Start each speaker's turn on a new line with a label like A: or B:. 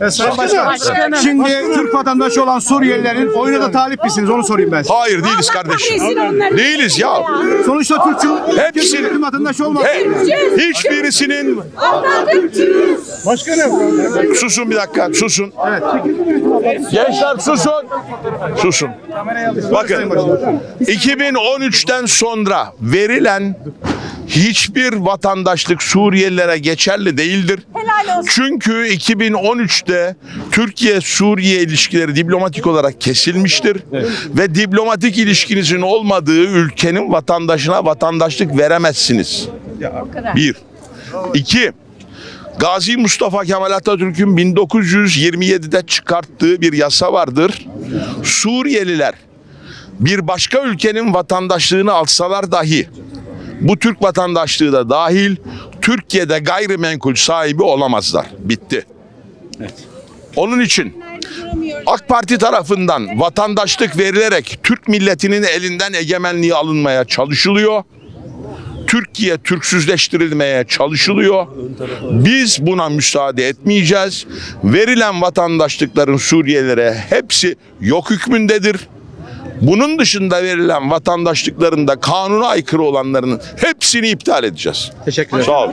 A: Evet, Sayın Başkan. Şimdi Türk vatandaşı olan Suriyelilerin oyuna da talip misiniz? Onu sorayım ben size.
B: Hayır değiliz kardeşim. Değiliz ya.
A: Sonuçta Türk
B: Hepsi-
A: Türk vatandaşı olmaz.
B: He, hiçbirisinin
A: Başkanım.
B: susun bir dakika susun.
A: Evet.
B: Gençler susun. Susun. Bakın 2013'ten sonra verilen hiçbir vatandaşlık Suriyelilere geçerli değildir.
C: Helal olsun.
B: Çünkü 2013'te Türkiye-Suriye ilişkileri diplomatik olarak kesilmiştir. Ve diplomatik ilişkinizin olmadığı ülkenin vatandaşına vatandaşlık veremezsiniz. Bir. İki. Gazi Mustafa Kemal Atatürk'ün 1927'de çıkarttığı bir yasa vardır. Suriyeliler bir başka ülkenin vatandaşlığını alsalar dahi bu Türk vatandaşlığı da dahil Türkiye'de gayrimenkul sahibi olamazlar. Bitti. Onun için AK Parti tarafından vatandaşlık verilerek Türk milletinin elinden egemenliği alınmaya çalışılıyor. Türkiye Türksüzleştirilmeye çalışılıyor. Biz buna müsaade etmeyeceğiz. Verilen vatandaşlıkların Suriyelilere hepsi yok hükmündedir. Bunun dışında verilen vatandaşlıkların da kanuna aykırı olanların hepsini iptal edeceğiz.
A: Teşekkür ederim.
B: Sağ olun.